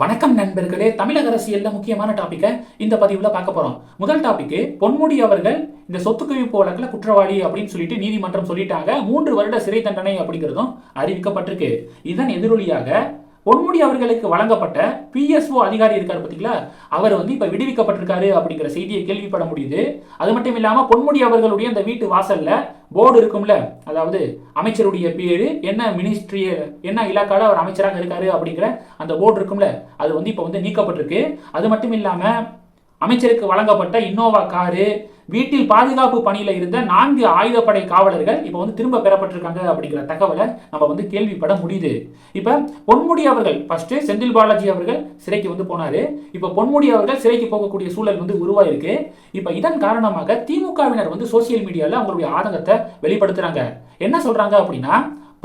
வணக்கம் நண்பர்களே தமிழக அரசியல்ல முக்கியமான டாபிக்கை இந்த பதிவுல பார்க்க போறோம். முதல் டாபிக் பொன்முடி அவர்கள் இந்த சொத்து குவிப்பு வழக்கில் குற்றவாளி அப்படின்னு சொல்லிட்டு நீதிமன்றம் சொல்லிட்டாங்க. மூன்று வருட சிறை தண்டனை அப்படிங்கிறதும் அறிவிக்கப்பட்டிருக்கு. இதன் எதிரொலியாக பொன்முடி அவர்களுக்கு வழங்கப்பட்ட பிஎஸ்ஓ அதிகாரி இருக்கார் பார்த்தீங்களா அவர் வந்து இப்போ விடுவிக்கப்பட்டிருக்காரு அப்படிங்கிற செய்தியை கேள்விப்பட முடியுது. அது மட்டும் இல்லாமல் பொன்முடி அவர்களுடைய அந்த வீட்டு வாசலில் போர்டு இருக்கும்ல அதாவது அமைச்சருடைய பேர் என்ன மினிஸ்ட்ரி என்ன இலாக்கால அவர் அமைச்சராக இருக்காரு அப்படிங்கிற அந்த போர்டு இருக்கும்ல அது வந்து இப்போ வந்து நீக்கப்பட்டிருக்கு. அது மட்டும் இல்லாமல் அமைச்சருக்கு வழங்கப்பட்ட இன்னோவா காரு வீட்டில் பாதுகாப்பு பணியில் இருந்த நான்கு ஆயுதப்படை காவலர்கள் இப்போ வந்து திரும்ப பெறப்பட்டிருக்காங்க அப்படிங்கிற தகவலை நம்ம வந்து கேள்விப்பட முடியுது. இப்போ பொன்முடி அவர்கள் ஃபர்ஸ்ட் செந்தில் பாலாஜி அவர்கள் சிறைக்கு வந்து போனாரு. இப்போ பொன்முடி அவர்கள் சிறைக்கு போகக்கூடிய சூழல் வந்து உருவாயிருக்கு. இப்போ இதன் காரணமாக திமுகவினர் வந்து சோசியல் மீடியாவில் அவங்களுடைய ஆதங்கத்தை வெளிப்படுத்துகிறாங்க என்ன சொல்கிறாங்க அப்படின்னா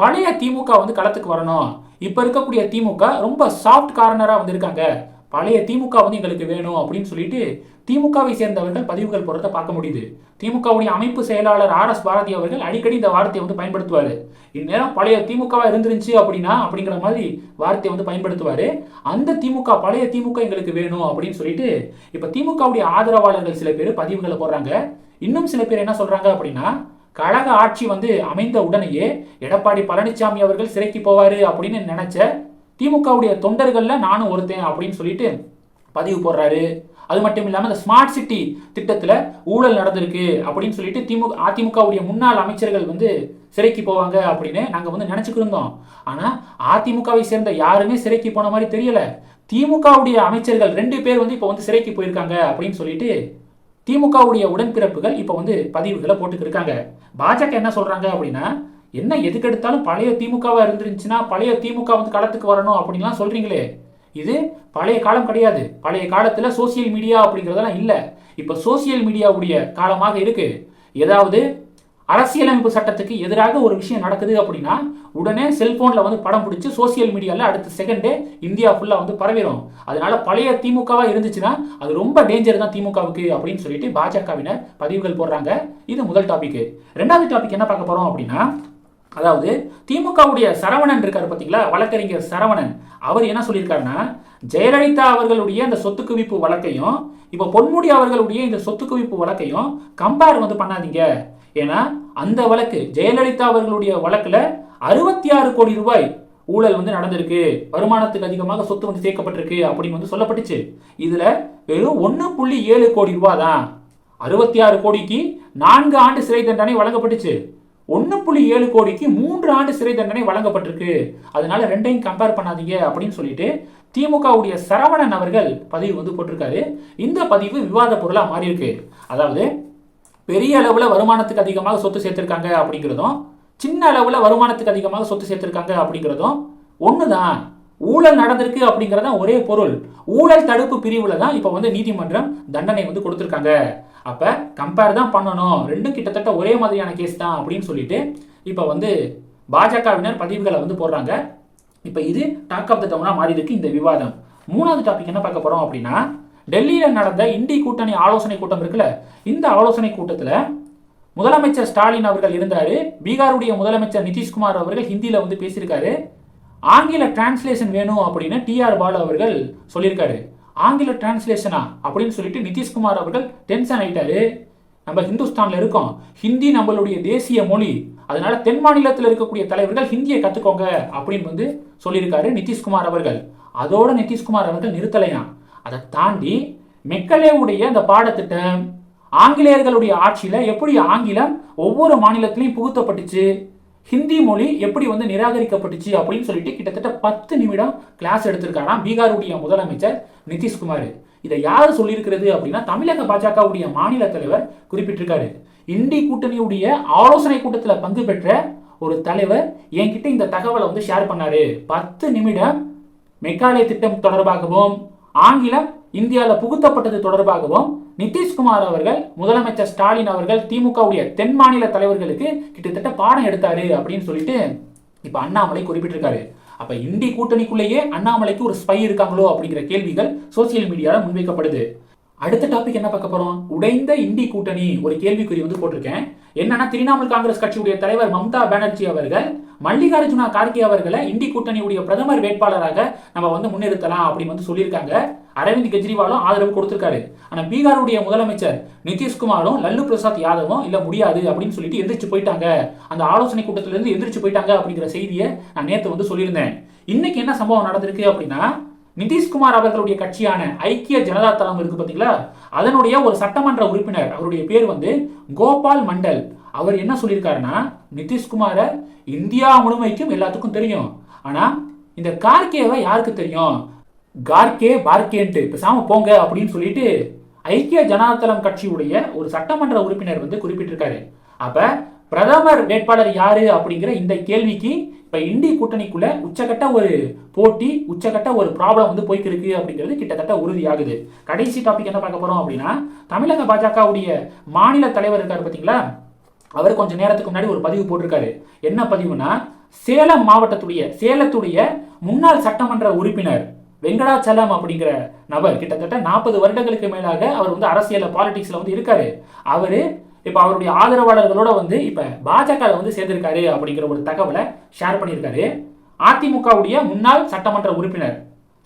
பழைய திமுக வந்து களத்துக்கு வரணும். இப்போ இருக்கக்கூடிய திமுக ரொம்ப சாஃப்ட் காரனராக வந்து இருக்காங்க. பழைய திமுக வந்து எங்களுக்கு வேணும் அப்படின்னு சொல்லிட்டு திமுகவை சேர்ந்தவர்கள் பதிவுகள் போடுறத பார்க்க முடியுது. திமுகவுடைய அமைப்பு செயலாளர் ஆர் எஸ் பாரதி அவர்கள் அடிக்கடி இந்த வார்த்தையை வந்து பயன்படுத்துவார். இந்நேரம் பழைய திமுகவாக இருந்துருந்துச்சு அப்படின்னா அப்படிங்கிற மாதிரி வார்த்தையை வந்து பயன்படுத்துவார். அந்த திமுக பழைய திமுக எங்களுக்கு வேணும் அப்படின்னு சொல்லிட்டு இப்போ திமுகவுடைய ஆதரவாளர்கள் சில பேர் பதிவுகளை போடுறாங்க. இன்னும் சில பேர் என்ன சொல்கிறாங்க அப்படின்னா கழக ஆட்சி வந்து அமைந்த உடனேயே எடப்பாடி பழனிசாமி அவர்கள் சிறைக்கு போவார் அப்படின்னு நினைச்ச திமுகவுடைய தொண்டர்களில் நானும் ஒருத்தன் அப்படின்னு சொல்லிட்டு பதிவு போடுறாரு. அது மட்டும் இல்லாமல் இந்த ஸ்மார்ட் சிட்டி திட்டத்தில் ஊழல் நடந்திருக்கு அப்படின்னு சொல்லிட்டு திமுக அதிமுகவுடைய முன்னாள் அமைச்சர்கள் வந்து சிறைக்கு போவாங்க அப்படின்னு நாங்கள் வந்து நினச்சிக்கிட்டு இருந்தோம் ஆனால் அதிமுகவை சேர்ந்த யாருமே சிறைக்கு போன மாதிரி தெரியல. திமுகவுடைய அமைச்சர்கள் ரெண்டு பேர் வந்து இப்போ வந்து சிறைக்கு போயிருக்காங்க அப்படின்னு சொல்லிட்டு திமுகவுடைய உடன்பிறப்புகள் இப்போ வந்து பதிவுகளை போட்டுக்கிருக்காங்க. பாஜக என்ன சொல்கிறாங்க அப்படின்னா என்ன எதுக்கு எடுத்தாலும் பழைய திமுகவாக இருந்துருந்துச்சுன்னா பழைய திமுக வந்து களத்துக்கு வரணும் அப்படின்லாம் சொல்கிறீங்களே இது பழைய காலம் கிடையாது. பழைய காலத்தில் சோசியல் மீடியா அப்படிங்கிறதெல்லாம் இல்லை. இப்போ சோசியல் மீடியாவுடைய காலமாக இருக்குது ஏதாவது அரசியலமைப்பு சட்டத்துக்கு எதிராக ஒரு விஷயம் நடக்குது அப்படின்னா உடனே செல்போனில் வந்து படம் பிடிச்சி சோசியல் மீடியாவில் அடுத்த செகண்டே இந்தியா ஃபுல்லாக வந்து பரவிடும் அதனால பழைய திமுகவாக இருந்துச்சுன்னா அது ரொம்ப டேஞ்சர் தான் திமுகவுக்கு அப்படின்னு சொல்லிட்டு பாஜகவினர் பதிவுகள் போடுறாங்க. இது முதல் டாபிக் ரெண்டாவது டாபிக் என்ன பார்க்க போகிறோம் அப்படின்னா அதாவது திமுகவுடைய சரவணன் இருக்கார் பார்த்தீங்களா வழக்கறிஞர் சரவணன். அவர் என்ன சொல்லியிருக்காருன்னா ஜெயலலிதா அவர்களுடைய அந்த சொத்து குவிப்பு வழக்கையும் இப்போ பொன்முடி அவர்களுடைய இந்த சொத்து குவிப்பு வழக்கையும் கம்பேர் வந்து பண்ணாதீங்க. ஏன்னா அந்த வழக்கு ஜெயலலிதா அவர்களுடைய வழக்கில் அறுபத்தி ஆறு கோடி ரூபாய் ஊழல் வந்து நடந்திருக்கு. வருமானத்துக்கு அதிகமாக சொத்து வந்து சேர்க்கப்பட்டிருக்கு அப்படின்னு வந்து சொல்லப்பட்டுச்சு. இதில் வெறும் ஒன்று புள்ளி ஏழு கோடி ரூபா தான் அறுபத்தி ஆறு கோடிக்கு நான்கு ஆண்டு சிறை தண்டனை வழங்கப்பட்டுச்சு. ஒன்று புள்ளி ஏழு கோடிக்கு மூன்று ஆண்டு சிறை தண்டனை வழங்கப்பட்டிருக்கு. அதனால ரெண்டையும் கம்பேர் பண்ணாதீங்க அப்படின்னு சொல்லிட்டு திமுகவுடைய சரவணன் அவர்கள் பதிவு வந்து போட்டிருக்காரு. இந்த பதிவு விவாத பொருளாக மாறியிருக்கு. அதாவது பெரிய அளவில் வருமானத்துக்கு அதிகமாக சொத்து சேர்த்துருக்காங்க அப்படிங்கிறதும் சின்ன அளவில் வருமானத்துக்கு அதிகமாக சொத்து சேர்த்துருக்காங்க அப்படிங்கிறதும் ஒன்று தான் ஊழல் நடந்திருக்கு அப்படிங்கிறதான் ஒரே பொருள். ஊழல் தடுப்பு பிரிவில் தான் இப்போ வந்து நீதிமன்றம் தண்டனை வந்து கொடுத்துருக்காங்க. அப்போ கம்பேர் தான் பண்ணணும். ரெண்டும் கிட்டத்தட்ட ஒரே மாதிரியான கேஸ் தான் அப்படின்னு சொல்லிட்டு இப்போ வந்து பாஜகவினர் பதிவுகளை வந்து போடுறாங்க. இப்போ இது டாக் ஆஃப் த டவுனாக மாறி இருக்கு இந்த விவாதம். மூணாவது டாபிக் என்ன பார்க்க போகிறோம் அப்படின்னா டெல்லியில் நடந்த இந்தி கூட்டணி ஆலோசனை கூட்டம் இருக்குல்ல இந்த ஆலோசனை கூட்டத்தில் முதலமைச்சர் ஸ்டாலின் அவர்கள் இருந்தார். பீகாருடைய முதலமைச்சர் நிதிஷ்குமார் அவர்கள் ஹிந்தியில் வந்து பேசியிருக்காரு. ஆங்கில டிரான்ஸ்லேஷன் வேணும் அப்படின்னு டிஆர் பாலு அவர்கள் சொல்லியிருக்காரு. ஆங்கில டிரான்ஸ்லேஷனா அப்படின்னு சொல்லிட்டு நிதிஷ்குமார் அவர்கள் டென்ஷன் ஆயிட்டாரு. நம்ம ஹிந்துஸ்தான்ல இருக்கோம். ஹிந்தி நம்மளுடைய தேசிய மொழி. அதனால தென் மாநிலத்தில் இருக்கக்கூடிய தலைவர்கள் ஹிந்தியை கத்துக்கோங்க அப்படின்னு வந்து சொல்லியிருக்காரு நிதிஷ்குமார் அவர்கள். அதோட நிதிஷ்குமார் அவர்கள் நிறுத்தலையாம் அதை தாண்டி மெக்கலேவுடைய அந்த பாடத்திட்டம் ஆங்கிலேயர்களுடைய ஆட்சியில எப்படி ஆங்கிலம் ஒவ்வொரு மாநிலத்திலையும் புகுத்தப்பட்டுச்சு? ஹிந்தி மொழி எப்படி வந்து நிராகரிக்கப்பட்டுச்சு அப்படின்னு சொல்லிட்டு கிட்டத்தட்ட பத்து நிமிடம் கிளாஸ் எடுத்திருக்காராம் பீகாருடைய முதலமைச்சர் நிதிஷ்குமார். இதை யார் சொல்லியிருக்கிறது அப்படின்னா தமிழக பாஜகவுடைய மாநில தலைவர் குறிப்பிட்டிருக்காரு. இந்தி கூட்டணியுடைய ஆலோசனை கூட்டத்தில் பங்கு பெற்ற ஒரு தலைவர் என்கிட்ட இந்த தகவலை வந்து ஷேர் பண்ணாரு. பத்து நிமிடம் மெக்காலே திட்டம் தொடர்பாகவும் ஆங்கிலம் இந்தியாவில் புகுத்தப்பட்டது தொடர்பாகவும் நிதிஷ்குமார் அவர்கள் முதலமைச்சர் ஸ்டாலின் அவர்கள் திமுகவுடைய தென் மாநில தலைவர்களுக்கு கிட்டத்தட்ட பாடம் எடுத்தாரு அப்படின்னு சொல்லிட்டு இப்போ அண்ணாமலை குறிப்பிட்டிருக்காரு. அப்ப இந்தி கூட்டணிக்குள்ளேயே அண்ணாமலைக்கு ஒரு ஸ்பை இருக்காங்களோ அப்படிங்கிற கேள்விகள் சோசியல் மீடியாவில் முன்வைக்கப்படுது. அடுத்த டாபிக் என்ன பார்க்க போறோம்? உடைந்த இந்தி கூட்டணி ஒரு கேள்விக்குறி வந்து போட்டிருக்கேன். என்னன்னா திரிணாமுல் காங்கிரஸ் கட்சியுடைய தலைவர் மம்தா பானர்ஜி அவர்கள் மல்லிகார்ஜுனா கார்கே அவர்களை இந்தி கூட்டணியுடைய பிரதமர் வேட்பாளராக நம்ம வந்து முன்னிறுத்தலாம் அப்படின்னு வந்து சொல்லியிருக்காங்க. அரவிந்த் கெஜ்ரிவாலும் ஆதரவு கொடுத்திருக்காரு. ஆனால் பீகாருடைய முதலமைச்சர் நிதிஷ்குமாரும் லல்லு பிரசாத் யாதவும் இல்லை முடியாது அப்படின்னு சொல்லிட்டு எந்திரிச்சு போயிட்டாங்க. அந்த ஆலோசனை கூட்டத்திலிருந்து எந்திரிச்சு போயிட்டாங்க அப்படிங்கிற செய்தியை நான் நேற்று வந்து சொல்லியிருந்தேன். இன்னைக்கு என்ன சம்பவம் நடந்திருக்கு அப்படின்னா நிதிஷ்குமார் அவர்களுடைய கட்சியான ஐக்கிய ஜனதா தளம் இருக்கு பார்த்தீங்களா அதனுடைய ஒரு சட்டமன்ற உறுப்பினர் அவருடைய பேர் வந்து கோபால் மண்டல். அவர் என்ன சொல்லியிருக்காருன்னா நிதிஷ்குமாரை இந்தியா முழுமைக்கும் எல்லாத்துக்கும் தெரியும். ஆனால் இந்த கார்கேவை யாருக்கு தெரியும்? கார்கே பார்கேன்ட்டு பேசாம போங்க அப்படின்னு சொல்லிட்டு ஐக்கிய ஜனதாதளம் கட்சியுடைய ஒரு சட்டமன்ற உறுப்பினர் வந்து குறிப்பிட்டிருக்காரு. அப்போ பிரதமர் வேட்பாளர் யாரு அப்படிங்கிற இந்த கேள்விக்கு இப்போ இந்தி கூட்டணிக்குள்ள உச்சகட்ட ஒரு போட்டி உச்சகட்ட ஒரு ப்ராப்ளம் வந்து போய்க்கு இருக்கு அப்படிங்கிறது கிட்டத்தட்ட உறுதியாகுது. கடைசி டாபிக் என்ன பார்க்க போறோம் அப்படின்னா தமிழக பாஜகவுடைய மாநில தலைவர் இருக்காரு பார்த்தீங்களா அவர் கொஞ்சம் நேரத்துக்கு முன்னாடி ஒரு பதிவு போட்டிருக்காரு. என்ன பதிவுனா சேலம் மாவட்டத்துடைய சேலத்துடைய முன்னாள் சட்டமன்ற உறுப்பினர் வெங்கடாச்சலம் அப்படிங்கிற நபர் கிட்டத்தட்ட நாற்பது வருடங்களுக்கு மேலாக அவர் வந்து அரசியல் பாலிடிக்ஸில் வந்து இருக்காரு. அவர் இப்போ அவருடைய ஆதரவாளர்களோட வந்து இப்போ பாஜகவில் வந்து சேர்ந்திருக்காரு அப்படிங்கிற ஒரு தகவலை ஷேர் பண்ணியிருக்காரு. அதிமுகவுடைய முன்னாள் சட்டமன்ற உறுப்பினர்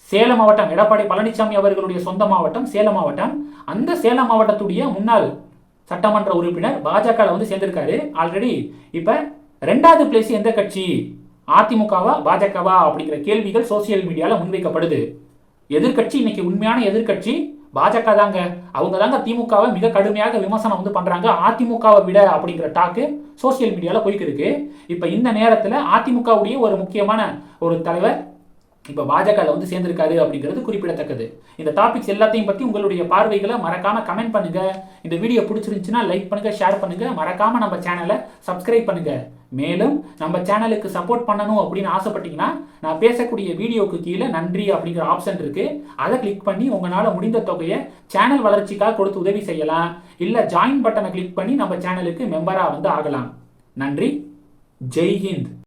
சேலம் மாவட்டம் எடப்பாடி பழனிசாமி அவர்களுடைய சொந்த மாவட்டம் சேலம் மாவட்டம். அந்த சேலம் மாவட்டத்துடைய முன்னாள் சட்டமன்ற உறுப்பினர் பாஜகவில் வந்து சேர்ந்திருக்காரு. ஆல்ரெடி இப்போ ரெண்டாவது பிளேஸ் எந்த கட்சி? அதிமுகவா பாஜகவா அப்படிங்கிற கேள்விகள் சோசியல் மீடியாவில் முன்வைக்கப்படுது. எதிர்க்கட்சி இன்னைக்கு உண்மையான எதிர்க்கட்சி பாஜக தாங்க. அவங்க தாங்க திமுகவை மிக கடுமையாக விமர்சனம் வந்து பண்றாங்க. அதிமுகவை விட அப்படிங்கிற டாக்கு சோசியல் மீடியாவில் போய்க்கு இருக்கு இப்போ இந்த நேரத்தில் அதிமுகவுடைய ஒரு முக்கியமான ஒரு தலைவர் இப்போ பாஜகவில் வந்து சேர்ந்திருக்காரு அப்படிங்கிறது குறிப்பிடத்தக்கது. இந்த டாபிக்ஸ் எல்லாத்தையும் பற்றி உங்களுடைய பார்வைகளை மறக்காமல் கமெண்ட் பண்ணுங்கள் இந்த வீடியோ பிடிச்சிருந்துச்சுன்னா லைக் பண்ணுங்கள் ஷேர் பண்ணுங்க. மறக்காமல் நம்ம சேனலை சப்ஸ்கிரைப் பண்ணுங்கள் மேலும் நம்ம சேனலுக்கு சப்போர்ட் பண்ணணும் அப்படின்னு ஆசைப்பட்டீங்கன்னா நான் பேசக்கூடிய வீடியோவுக்கு கீழே நன்றி அப்படிங்கிற ஆப்ஷன் இருக்குது அதை கிளிக் பண்ணி உங்களால் முடிந்த தொகையை சேனல் வளர்ச்சிக்காக கொடுத்து உதவி செய்யலாம். இல்லை ஜாயின் பட்டனை கிளிக் பண்ணி நம்ம சேனலுக்கு மெம்பராக வந்து ஆகலாம். நன்றி. ஜெய்ஹிந்த்